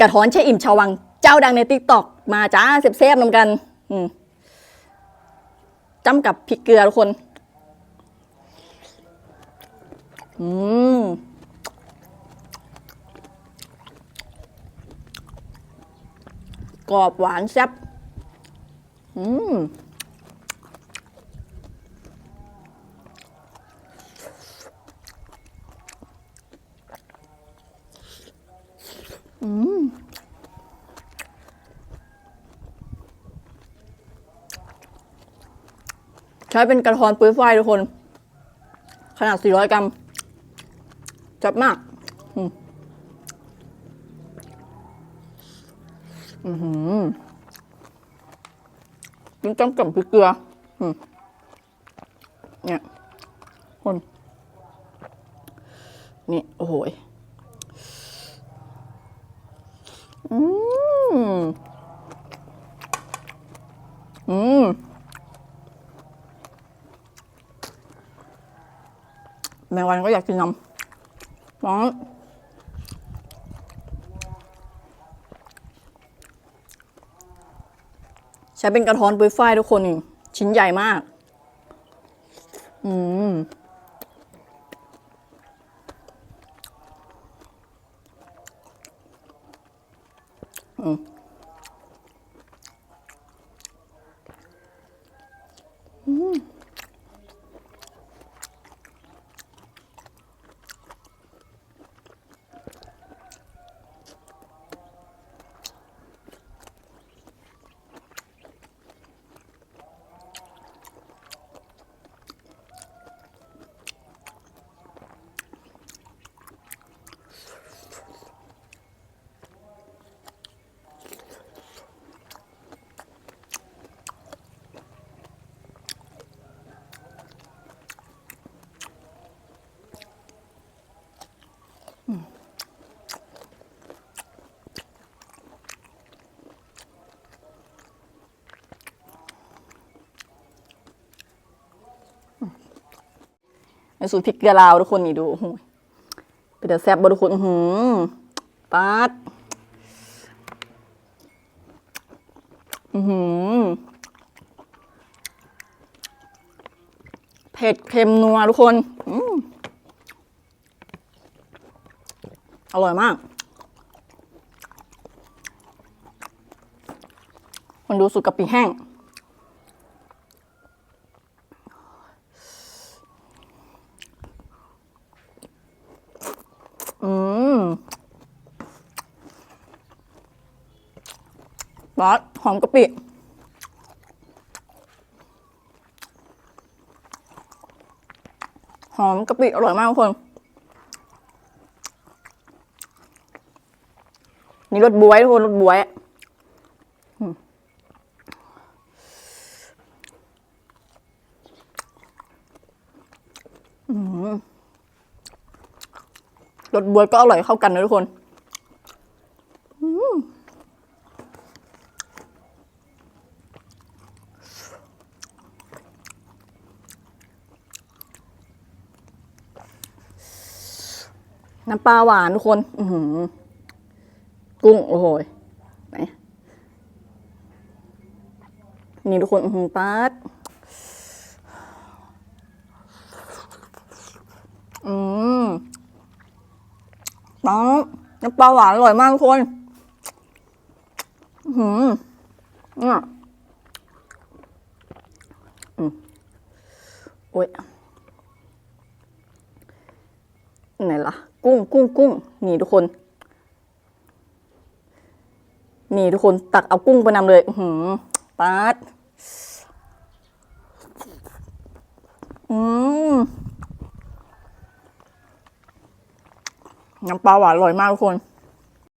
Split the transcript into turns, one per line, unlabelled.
กระท้อนแช่อิ่มชาววัง เจ้าดังในติ๊กต็อกมาจ้าเซฟๆนำกัน อืมจ้ำกับพริกเกลือทุกคน อืมกรอบหวานแซ่บอืม ใช้เป็นกระทอนปุ้ยฝ้ายทุกคน ขนาด 400 กรัม จับมาก อืมอือหือกินจ้ำกับพริกเกลือ อืมเนี่ย คน นี่ โอ้โหย อืม อืม แมงวันก็อยากกินน้ำร้อนใช้เป็นกระท้อนปุ้ยฝ้ายทุกคน ชิ้นใหญ่มาก อืม อืม ในสูตรพริกเกลือลาวทุกคนนี่ดูโอ้โหเป็นแต่แซ่บบทุกคนหือปัดหือเผ็ดเค็มนัวทุกคนอร่อยมาก คนดูสุดกะปิแห้ง อืมรสหอมกะปิหอมกะปิอร่อยมากทุกคน นี่รสบวยทุกคนรสบวยอืมอืม รสบวยก็อร่อยเข้ากันนะทุกคนน้ำปลาหวานทุกคน อืกุ้ง โอ้โหไหนนี่ทุกคน อือหือปัดอืม น้องน้ำปลาหวานอร่อยมากทุกคนอื้อหืมเนี่ยอืมโอ้ยไหนล่ะ กุ้งกุ้งกุ้งนี่ทุกคน นี่ทุกคนตักเอากุ้งไปนำเลย หือปาดอืม น้ำปลาหวานอร่อยมากทุกคน